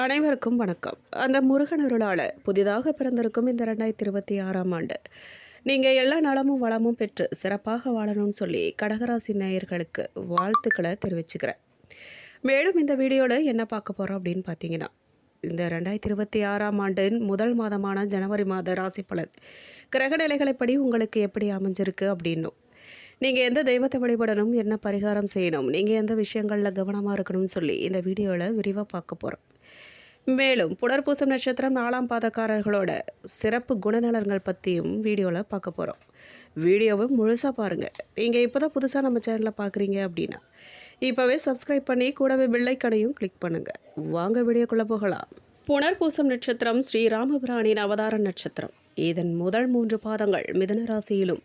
அனைவருக்கும் வணக்கம். அந்த முருகனருளால் புதிதாக பிறந்திருக்கும் இந்த ரெண்டாயிரத்தி இருபத்தி ஆறாம் ஆண்டு. நீங்கள் எல்லா நலமும் வளமும் பெற்று சிறப்பாக வாழணும்னு சொல்லி கடகராசி நேயர்களுக்கு வாழ்த்துக்களை தெரிவிச்சுக்கிறேன். மேலும் இந்த வீடியோவில் என்ன பார்க்க போகிறோம் அப்படின்னு பார்த்தீங்கன்னா இந்த ரெண்டாயிரத்தி இருபத்தி ஆறாம் ஆண்டின் முதல் மாதமான ஜனவரி மாத ராசி பலன். கிரகநிலைகளைப்படி உங்களுக்கு எப்படி அமைஞ்சிருக்கு அப்படின்னும் நீங்கள் எந்த தெய்வத்தை வழிபடணும் என்ன பரிகாரம் செய்யணும் நீங்கள் எந்த விஷயங்களில் கவனமாக இருக்கணும்னு சொல்லி இந்த வீடியோவில் விரிவாக பார்க்க போகிறோம் மேலும் புனர்பூசம் நட்சத்திரம் நாலாம் பாதக்காரர்களோட சிறப்பு குணநலன்கள் பற்றியும் வீடியோவில் பார்க்க போகிறோம் வீடியோவை முழுசாக பாருங்கள் நீங்கள் இப்போ தான் புதுசாக நம்ம சேனலில் பார்க்குறீங்க அப்படின்னா இப்போவே சப்ஸ்கிரைப் பண்ணி கூடவே பெல்லைக்கனையும் கிளிக் பண்ணுங்கள் வாங்க வீடியோக்குள்ளே போகலாம். புனர்பூசம் நட்சத்திரம் ஸ்ரீராமபிரானின் அவதார நட்சத்திரம். இதன் முதல் மூன்று பாதங்கள் மிதுன ராசியிலும்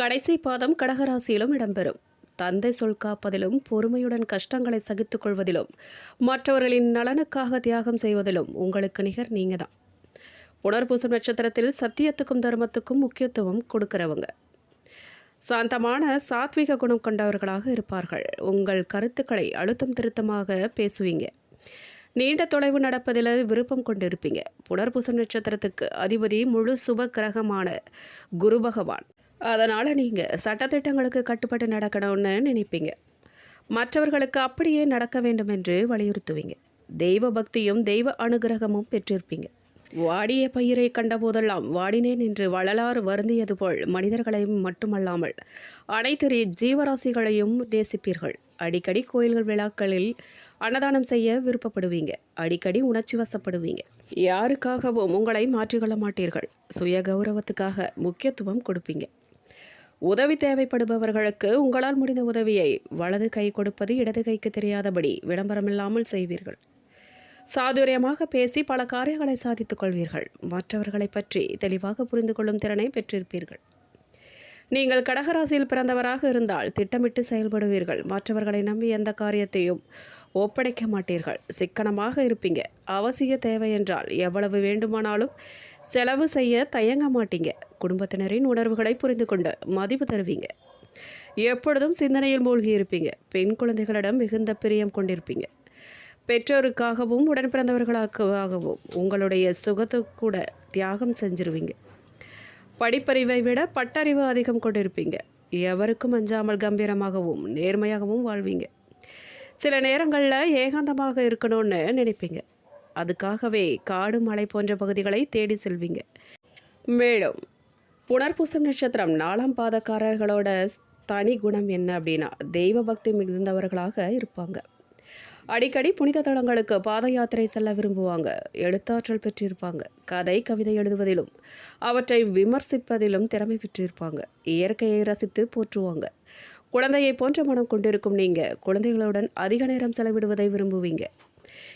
கடைசி பாதம் கடகராசியிலும் இடம்பெறும். தந்தை சொல் காப்பதிலும் பொறுமையுடன் கஷ்டங்களை சகித்துக் கொள்வதிலும் மற்றவர்களின் நலனுக்காக தியாகம் செய்வதிலும் உங்களுக்கு நிகர் நீங்க தான் புனர்பூசம் நட்சத்திரத்தில் சத்தியத்துக்கும் தர்மத்துக்கும் முக்கியத்துவம் கொடுக்கிறவங்க. சாந்தமான சாத்விக குணம் கொண்டவர்களாக இருப்பார்கள். உங்கள் கருத்துக்களை அழுத்தம் திருத்தமாக பேசுவீங்க. நீண்ட தொலைவு நடப்பதில் விருப்பம் கொண்டிருப்பீங்க. புனர்பூசம் நட்சத்திரத்துக்கு அதிபதி முழு சுப கிரகமான குரு பகவான். அதனால் நீங்கள் சட்டத்திட்டங்களுக்கு கட்டுப்பட்டு நடக்கணும்னு நினைப்பீங்க. மற்றவர்களுக்கு அப்படியே நடக்க வேண்டும் என்று வலியுறுத்துவீங்க. தெய்வ பக்தியும் தெய்வ அனுகிரகமும் பெற்றிருப்பீங்க. வாடிய பயிரை கண்டபோதெல்லாம் வாடினேன் என்று வளலாறு வருந்தியது போல் மனிதர்களையும் மட்டுமல்லாமல் அனைத்து ஜீவராசிகளையும் நேசிப்பீர்கள். அடிக்கடி கோயில்கள் விழாக்களில் அன்னதானம் செய்ய விருப்பப்படுவீங்க. அடிக்கடி உணர்ச்சி வசப்படுவீங்க. யாருக்காகவும் உங்களை மாற்றிக்கொள்ள மாட்டீர்கள். சுய கௌரவத்துக்காக முக்கியத்துவம் கொடுப்பீங்க. உதவி தேவைப்படுபவர்களுக்கு உங்களால் முடிந்த உதவியை வலது கை கொடுப்பது இடது கைக்கு தெரியாதபடி விளம்பரமில்லாமல் செய்வீர்கள். சாதுரியமாக பேசி பல காரியங்களை சாதித்துக் கொள்வீர்கள். மற்றவர்களை பற்றி தெளிவாக புரிந்து கொள்ளும் திறனை பெற்றிருப்பீர்கள். நீங்கள் கடகராசியில் பிறந்தவராக இருந்தால் திட்டமிட்டு செயல்படுவீர்கள். மற்றவர்களை நம்பி எந்த காரியத்தையும் ஒப்படைக்க மாட்டீர்கள். சிக்கனமாக இருப்பீங்க. அவசிய தேவை என்றால் எவ்வளவு வேண்டுமானாலும் செலவு செய்ய தயங்க மாட்டீங்க. குடும்பத்தினரின் உணர்வுகளை புரிந்து கொண்டு மதிப்பு தருவீங்க. எப்பொழுதும் சிந்தனையில் மூழ்கி இருப்பீங்க. பெண் குழந்தைகளிடம் மிகுந்த பிரியம் கொண்டிருப்பீங்க. பெற்றோருக்காகவும் உடன் பிறந்தவர்களுக்காகவும் உங்களுடைய சுகத்தை கூட தியாகம் செஞ்சிருவீங்க. படிப்பறிவை விட பட்டறிவு அதிகம் கொண்டிருப்பீங்க. எவருக்கும் அஞ்சாமல் கம்பீரமாகவும் நேர்மையாகவும் வாழ்வீங்க. சில நேரங்களில் ஏகாந்தமாக இருக்கணும்னு நினைப்பீங்க. அதுக்காகவே காடு மலை போன்ற பகுதிகளை தேடி செல்வீங்க. மேலும் புனர்பூசம் நட்சத்திரம் நாலாம் பாதக்காரர்களோட தனி குணம் என்ன அப்படின்னா தெய்வ பக்தி மிகுந்தவர்களாக இருப்பாங்க. அடிக்கடி புனித தலங்களுக்கு பாத யாத்திரை செல்ல விரும்புவாங்க. எழுத்தாற்றல் பெற்றிருப்பாங்க. கதை கவிதை எழுதுவதிலும் அவற்றை விமர்சிப்பதிலும் திறமை பெற்றிருப்பாங்க. இயற்கையை ரசித்து போற்றுவாங்க. குழந்தையை போன்ற மனம் கொண்டிருக்கும் நீங்கள் குழந்தைகளுடன் அதிக நேரம் செலவிடுவதை விரும்புவீங்க.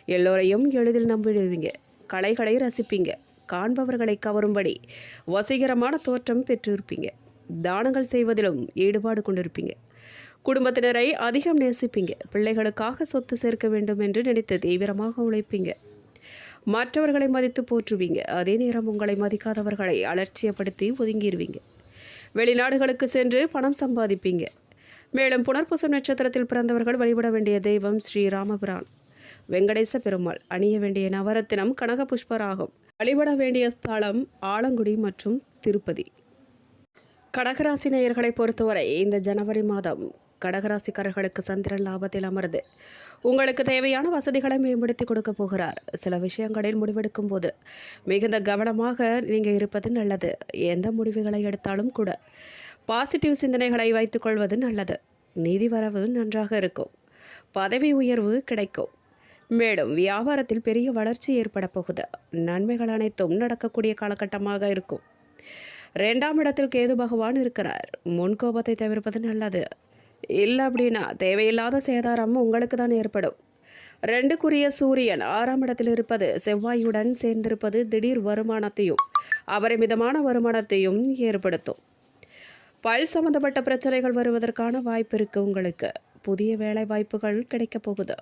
எல்லோரையும் எளிதில் நம்பிடுவீங்க. கலைகளை ரசிப்பீங்க. காண்பவர்களை கவரும்படி வசீகரமான தோற்றம் பெற்றிருப்பீங்க. தானங்கள் செய்வதிலும் ஈடுபாடு கொண்டிருப்பீங்க. குடும்பத்தினரை அதிகம் நேசிப்பீங்க. பிள்ளைகளுக்காக சொத்து சேர்க்க வேண்டும் என்று நினைத்து தீவிரமாக உழைப்பீங்க. மற்றவர்களை மதித்து போற்றுவீங்க. அதே நேரம் உங்களை மதிக்காதவர்களை அலட்சியப்படுத்தி ஒதுங்கிடுவீங்க வெளிநாடுகளுக்கு சென்று பணம் சம்பாதிப்பீங்க. மேலும் புனர்பூசம் நட்சத்திரத்தில் பிறந்தவர்கள் வழிபட வேண்டிய தெய்வம் ஸ்ரீ ராமபிரான் வெங்கடேச பெருமாள் அணிய வேண்டிய நவரத்தினம் கனக புஷ்பராகும் வழிபட வேண்டிய ஸ்தலம் ஆலங்குடி மற்றும் திருப்பதி. கடகராசி நேயர்களை பொறுத்தவரை இந்த ஜனவரி மாதம் கடகராசிக்காரர்களுக்கு சந்திரன் லாபத்தில் அமர்ந்து உங்களுக்கு தேவையான வசதிகளை மேம்படுத்தி கொடுக்க போகிறார். சில விஷயங்களில் முடிவெடுக்கும் போது மிகுந்த கவனமாக நீங்கள் இருப்பது நல்லது. எந்த முடிவுகளை எடுத்தாலும் கூட பாசிட்டிவ் சிந்தனைகளை வைத்துக்கொள்வது நல்லது. நிதி வரவு நன்றாக இருக்கும். பதவி உயர்வு கிடைக்கும். மேலும் வியாபாரத்தில் பெரிய வளர்ச்சி ஏற்பட போகுது. நன்மைகள் அனைத்தும் நடக்கக்கூடிய காலகட்டமாக இருக்கும். ரெண்டாம் இடத்தில் கேது பகவான் இருக்கிறார். முன்கோபத்தை தவிர்ப்பது நல்லது. இல்லை அப்படின்னா தேவையில்லாத சேதாரம் உங்களுக்கு தான் ஏற்படும். ரெண்டுக்குரிய சூரியன் ஆறாம் இடத்தில் இருப்பது செவ்வாயுடன் சேர்ந்திருப்பது திடீர் வருமானத்தையும் அபரிமிதமான வருமானத்தையும் ஏற்படுத்தும். பல் சம்பந்தப்பட்ட பிரச்சனைகள் வருவதற்கான வாய்ப்பு இருக்குது உங்களுக்கு. புதிய வேலை வாய்ப்புகள் கிடைக்கப் போகுது.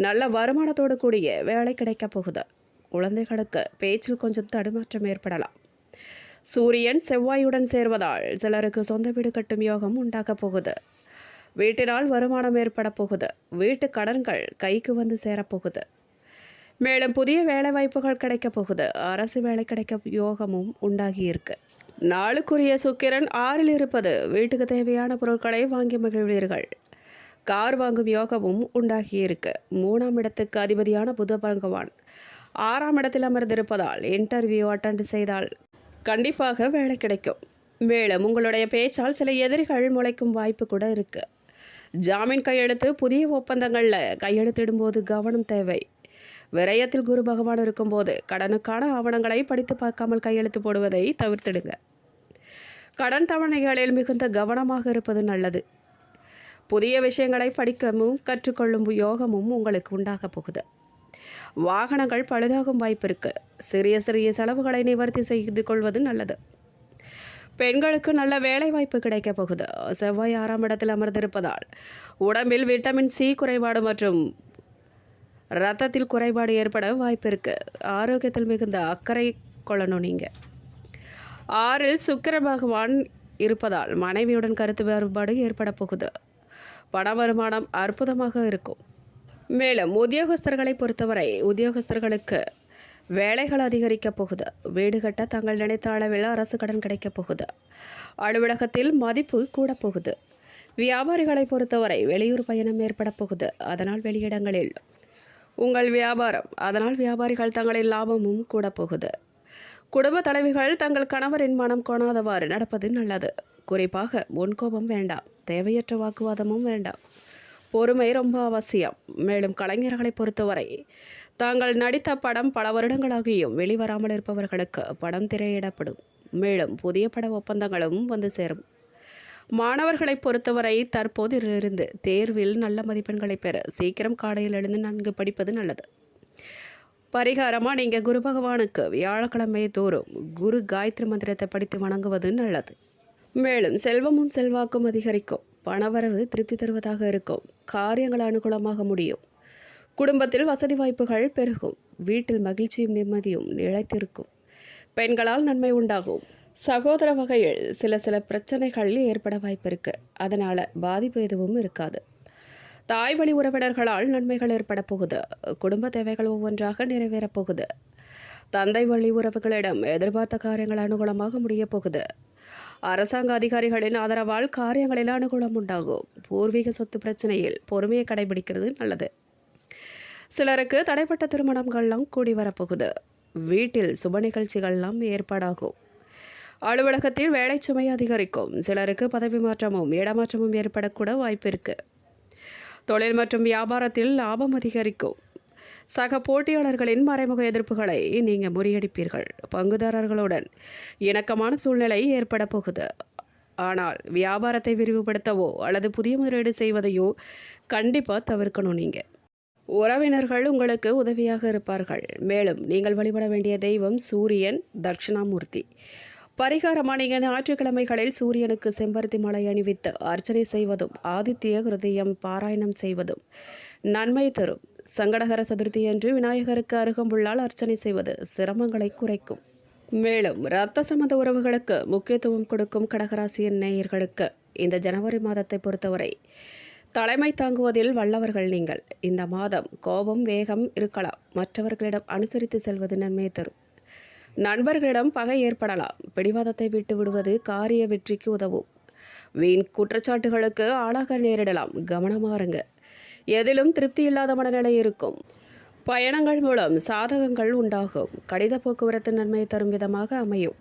நல்ல வருமானத்தோடு கூடிய வேலை கிடைக்க போகுது. குழந்தைகளுக்கு பேச்சில் கொஞ்சம் தடுமாற்றம் ஏற்படலாம். சூரியன் செவ்வாயுடன் சேர்வதால் சிலருக்கு சொந்த வீடு கட்டும் யோகம் உண்டாகப் போகுது. வீட்டினால் வருமானம் ஏற்பட போகுது. வீட்டு கடன்கள் கைக்கு வந்து சேரப்போகுது மேலும் புதிய வேலை வாய்ப்புகள் கிடைக்கப் போகுது. அரசு வேலை கிடைக்க யோகமும் உண்டாகியிருக்கு நாளுக்குரிய சுக்கிரன் ஆறில் இருப்பது வீட்டுக்கு தேவையான பொருட்களை வாங்கி மகிழ்வீர்கள். கார் வாங்கும் யோகமும் உண்டாகியிருக்கு. மூணாம் இடத்துக்கு அதிபதியான புத பகவான் ஆறாம் இடத்தில் அமர்ந்திருப்பதால் இன்டர்வியூ அட்டெண்ட் செய்தால் கண்டிப்பாக வேலை கிடைக்கும். மேலும் உங்களுடைய பேச்சால் சில எதிரிகள் முளைக்கும் வாய்ப்பு கூட இருக்கு. ஜாமீன் கையெழுத்து புதிய ஒப்பந்தங்களில் கையெழுத்திடும்போது கவனம் தேவை. விரயத்தில் குரு பகவான் இருக்கும்போது கடனுக்கான ஆவணங்களை படித்து பார்க்காமல் கையெழுத்து போடுவதை தவிர்த்திடுங்க. கடன் தவணைகளில் மிகுந்த கவனமாக இருப்பது நல்லது. புதிய விஷயங்களை படிக்கவும் கற்றுக்கொள்ளும் யோகமும் உங்களுக்கு உண்டாக போகுது. வாகனங்கள் பழுதாகும் வாய்ப்பு இருக்கு. சிறிய சிறிய செலவுகளை நிவர்த்தி செய்து கொள்வது நல்லது. பெண்களுக்கு நல்ல வேலை வாய்ப்பு கிடைக்க போகுது. செவ்வாய் ஆறாம் இடத்தில் அமர்ந்திருப்பதால் உடம்பில் விட்டமின் சி குறைபாடு மற்றும் ரத்தத்தில் குறைபாடு ஏற்பட வாய்ப்பு இருக்கு. ஆரோக்கியத்தில் மிகுந்த அக்கறை கொள்ளணும் நீங்கள் ஆறில் சுக்கிர பகவான் இருப்பதால் மனைவியுடன் கருத்து வேறுபாடு ஏற்பட போகுது. பண வருமானம் அற்புதமாக இருக்கும். மேலும் உத்தியோகஸ்தர்களை பொறுத்தவரை உத்தியோகஸ்தர்களுக்கு வேலைகள் அதிகரிக்கப் போகுது. வீடு கட்ட தங்கள் நினைத்த அளவில் அரசு கடன் கிடைக்கப் போகுது. அலுவலகத்தில் மதிப்பு கூட போகுது. வியாபாரிகளை பொறுத்தவரை வெளியூர் பயணம் ஏற்பட போகுது. அதனால் வெளியிடங்களில் உங்கள் வியாபாரம் அதனால் வியாபாரிகள் தங்களின் லாபமும் கூட போகுது. குடும்ப தலைவிகள் தங்கள் கணவரின் மனம் கோணாதவாறு நடப்பது நல்லது. குறிப்பாக முன்கோபம் வேண்டாம் தேவையற்ற வாக்குவாதமும் வேண்டாம் பொறுமை ரொம்ப அவசியம். மேலும் கலைஞர்களை பொறுத்தவரை தாங்கள் நடித்த படம் பல வருடங்களாகியும் வெளிவராமல் இருப்பவர்களுக்கு படம் திரையிடப்படும். மேலும் புதிய பட ஒப்பந்தங்களும் வந்து சேரும். மாணவர்களை பொறுத்தவரை தற்போதிலிருந்து தேர்வில் நல்ல மதிப்பெண்களை பெற சீக்கிரம் காலையில் எழுந்து நன்கு படிப்பது நல்லது. பரிகாரமாக நீங்கள் குரு பகவானுக்கு வியாழக்கிழமை தோறும் குரு காயத்ரி மந்திரத்தை படித்து வணங்குவது நல்லது. மேலும் செல்வமும் செல்வாக்கும் அதிகரிக்கும். பணவரவு திருப்தி தருவதாக இருக்கும். காரியங்கள் அனுகூலமாக முடியும். குடும்பத்தில் வசதி வாய்ப்புகள் பெருகும். வீட்டில் மகிழ்ச்சியும் நிம்மதியும் நிலைத்திருக்கும். பெண்களால் நன்மை உண்டாகும். சகோதர வகையில் சில சில பிரச்சனைகள் ஏற்பட வாய்ப்பு இருக்கு அதனால் பாதிப்பு எதுவும் இருக்காது. தாய் வழி உறவினர்களால் நன்மைகள் ஏற்பட போகுது. குடும்ப தேவைகள் ஒவ்வொன்றாக நிறைவேறப் போகுது. தந்தை வழி உறவுகளிடம் எதிர்பார்த்த காரியங்கள் அனுகூலமாக முடியப் போகுது. அரசாங்க அதிகாரிகளின் ஆதரவால் காரியங்களில் அனுகூலம் உண்டாகும். பூர்வீக சொத்து பிரச்சனையில் பொறுமையை கடைபிடிக்கிறது நல்லது. சிலருக்கு தடைப்பட்ட திருமணங்கள்லாம் கூடி வரப்போகுது. வீட்டில் சுப நிகழ்ச்சிகள்லாம் ஏற்பாடாகும். அலுவலகத்தில் வேலை சுமை அதிகரிக்கும். சிலருக்கு பதவி மாற்றமும் இடமாற்றமும் ஏற்படக்கூட வாய்ப்பு இருக்கு. தொழில் மற்றும் வியாபாரத்தில் லாபம் அதிகரிக்கும். சக போட்டியாளர்களின் மறைமுக எதிர்ப்புகளை நீங்கள் முறியடிப்பீர்கள் பங்குதாரர்களுடன். இணக்கமான சூழ்நிலை ஏற்பட போகுது. ஆனால் வியாபாரத்தை விரிவுபடுத்தவோ அல்லது புதிய முதலீடு செய்வதையோ கண்டிப்பாக தவிர்க்கணும் நீங்கள் உறவினர்கள் உங்களுக்கு உதவியாக இருப்பார்கள். மேலும் நீங்கள் வழிபட வேண்டிய தெய்வம் சூரியன் தட்சிணாமூர்த்தி. பரிகாரமாக நீங்கள் ஞாயிற்றுக்கிழமைகளில் சூரியனுக்கு செம்பருத்தி மலை அணிவித்து அர்ச்சனை செய்வதும் ஆதித்ய ஹிருதயம் பாராயணம் செய்வதும் நன்மை தரும். சங்கடகர சதுர்த்தியன்று விநாயகருக்கு அருகம்புள்ளால் அர்ச்சனை செய்வது சிரமங்களை குறைக்கும். மேலும் இரத்த சம்மந்த உறவுகளுக்கு முக்கியத்துவம் கொடுக்கும் கடகராசியின் நேயர்களுக்கு இந்த ஜனவரி மாதத்தை பொறுத்தவரை தலைமை தாங்குவதில் வல்லவர்கள் நீங்கள். இந்த மாதம் கோபம் வேகம் இருக்கலாம். மற்றவர்களிடம் அனுசரித்து செல்வது நன்மை தரும். நண்பர்களிடம் பகை ஏற்படலாம். பிடிவாதத்தை விட்டு விடுவது காரிய வெற்றிக்கு உதவும். வீண் குற்றச்சாட்டுகளுக்கு ஆளாக நேரிடலாம். கவனமாருங்க எதிலும் திருப்தி இல்லாத மனநிலை இருக்கும். பயணங்கள் மூலம் சாதகங்கள் உண்டாகும். கடித போக்குவரத்து நன்மை தரும் விதமாக அமையும்.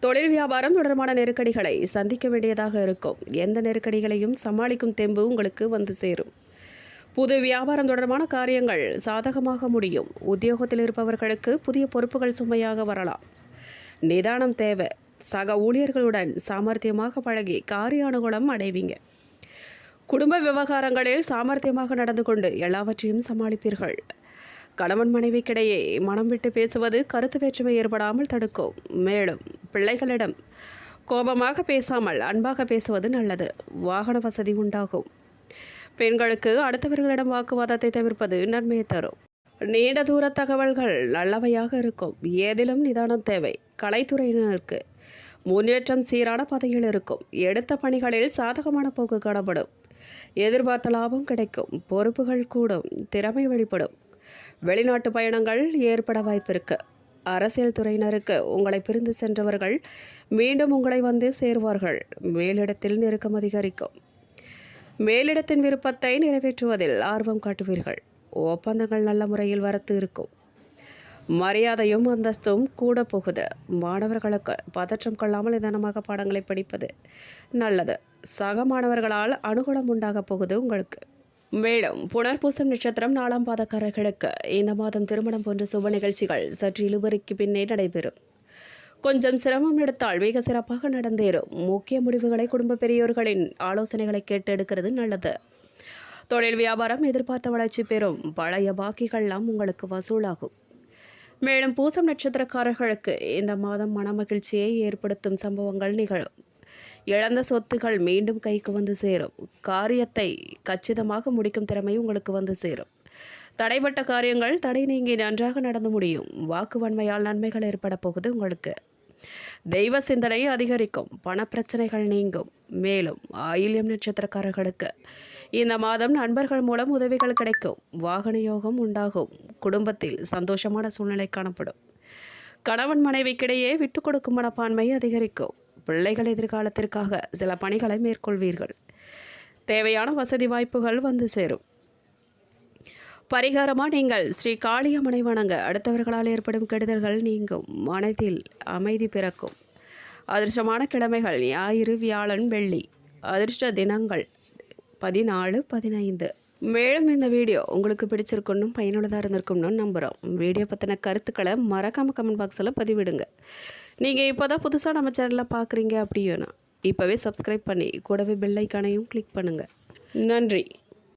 தொழில் வியாபாரம் தொடர்பான நெருக்கடிகளை சந்திக்க வேண்டியதாக இருக்கும். எந்த நெருக்கடிகளையும் சமாளிக்கும் தெம்பு உங்களுக்கு வந்து சேரும். புது வியாபாரம் தொடர்பான காரியங்கள் சாதகமாக முடியும். உத்தியோகத்தில் இருப்பவர்களுக்கு புதிய பொறுப்புகள் சுமையாக வரலாம். நிதானம் தேவை. சக ஊழியர்களுடன் சாமர்த்தியமாக பழகி காரிய அனுகூலம் அடைவீங்க. குடும்ப விவகாரங்களில் சாமர்த்தியமாக நடந்து கொண்டு எல்லாவற்றையும் சமாளிப்பீர்கள். கணவன் மனைவிக்கிடையே மனம் விட்டு பேசுவது கருத்து வேற்றுமை ஏற்படாமல் தடுக்கும். மேலும் பிள்ளைகளிடம் கோபமாக பேசாமல் அன்பாக பேசுவது நல்லது. வாகன வசதி உண்டாகும். பெண்களுக்கு அடுத்தவர்களிடம் வாக்குவாதத்தை தவிர்ப்பது நன்மையை தரும். நீண்ட தூர தகவல்கள் நல்லவையாக இருக்கும். ஏதிலும் நிதானம் தேவை. கலைத்துறையினருக்கு முன்னேற்றம் சீரான பதையில் இருக்கும். எடுத்த பணிகளில் சாதகமான போக்கு காணப்படும். எதிர்பார்த்த லாபம் கிடைக்கும் பொறுப்புகள் கூடும் திறமை வெளிப்படும். வெளிநாட்டு பயணங்கள் ஏற்பட வாய்ப்பிருக்கு. அரசியல் துறையினருக்கு உங்களை பிரிந்து சென்றவர்கள் மீண்டும் உங்களை வந்து சேருவார்கள். மேலிடத்தில் நெருக்கம் அதிகரிக்கும். மேலிடத்தின் விருப்பத்தை நிறைவேற்றுவதில் ஆர்வம் காட்டுவீர்கள். ஒப்பந்தங்கள் நல்ல முறையில் வரத்து இருக்கும். மரியாதையும் அந்தஸ்தும் கூட போகுது. மாணவர்களுக்கு பதற்றம் கொள்ளாமல் நிதானமாக பாடங்களை படிப்பது நல்லது. சக மாணவர்களால் அனுகூலம் உண்டாக போகுது உங்களுக்கு. மேலும் புனர்பூசம் நட்சத்திரம் நாலாம் பாதக்காரர்களுக்கு இந்த மாதம் திருமணம் போன்ற சுப நிகழ்ச்சிகள் சற்று இழுபறிக்கு பின்னே நடைபெறும். கொஞ்சம் சிரமம் எடுத்தால் மிக சிறப்பாக நடந்தேறும். முக்கிய முடிவுகளை குடும்ப பெரியோர்களின் ஆலோசனைகளை கேட்டு எடுக்கிறது நல்லது. தொழில் வியாபாரம் எதிர்பார்த்த வளர்ச்சி பெறும். பழைய பாக்கிகள்லாம் உங்களுக்கு வசூலாகும். மேலும் பூசம் நட்சத்திரக்காரர்களுக்கு இந்த மாதம் மனமகிழ்ச்சியை ஏற்படுத்தும் சம்பவங்கள் நிகழும். இழந்த சொத்துகள் மீண்டும் கைக்கு வந்து சேரும். காரியத்தை கச்சிதமாக முடிக்கும் திறமை உங்களுக்கு வந்து சேரும். தடைப்பட்ட காரியங்கள் தடை நீங்கி நன்றாக நடந்து முடியும். வாக்குவன்மையால் நன்மைகள் ஏற்பட போகுது உங்களுக்கு. தெய்வ சிந்தனை அதிகரிக்கும். பணப்பிரச்சனைகள் நீங்கும். மேலும் ஆயில்யம் நட்சத்திரக்காரர்களுக்கு இந்த மாதம் நண்பர்கள் மூலம் உதவிகள் கிடைக்கும். வாகன யோகம் உண்டாகும். குடும்பத்தில் சந்தோஷமான சூழ்நிலை காணப்படும். கணவன் மனைவிக்கிடையே விட்டு கொடுக்கும் மனப்பான்மை அதிகரிக்கும். பிள்ளைகள் எதிர்காலத்திற்காக சில பணிகளை மேற்கொள்வீர்கள். தேவையான வசதி வாய்ப்புகள் வந்து சேரும். பரிகாரமாக நீங்கள் ஸ்ரீ காளியம்மனை வணங்க அடுத்தவர்களால் ஏற்படும் கெடுதல்கள் நீங்கும். மனதில் அமைதி பிறக்கும். அதிர்ஷ்டமான கிழமைகள் ஞாயிறு வியாழன் வெள்ளி. அதிர்ஷ்ட தினங்கள் பதினாலு பதினைந்து. மேலும் இந்த வீடியோ உங்களுக்கு பிடிச்சிருக்கணும் பயனுள்ளதாக இருந்திருக்கும்னு நம்புகிறோம் வீடியோ பற்றின கருத்துக்களை மறக்காமல் கமெண்ட் பாக்ஸில் பதிவிடுங்க. நீங்கள் இப்போ தான் புதுசாக நம்ம சேனலில் பார்க்குறீங்க அப்படின்னா இப்போவே சப்ஸ்கிரைப் பண்ணி கூடவே பெல்லைக்கானையும் கிளிக் பண்ணுங்கள் நன்றி.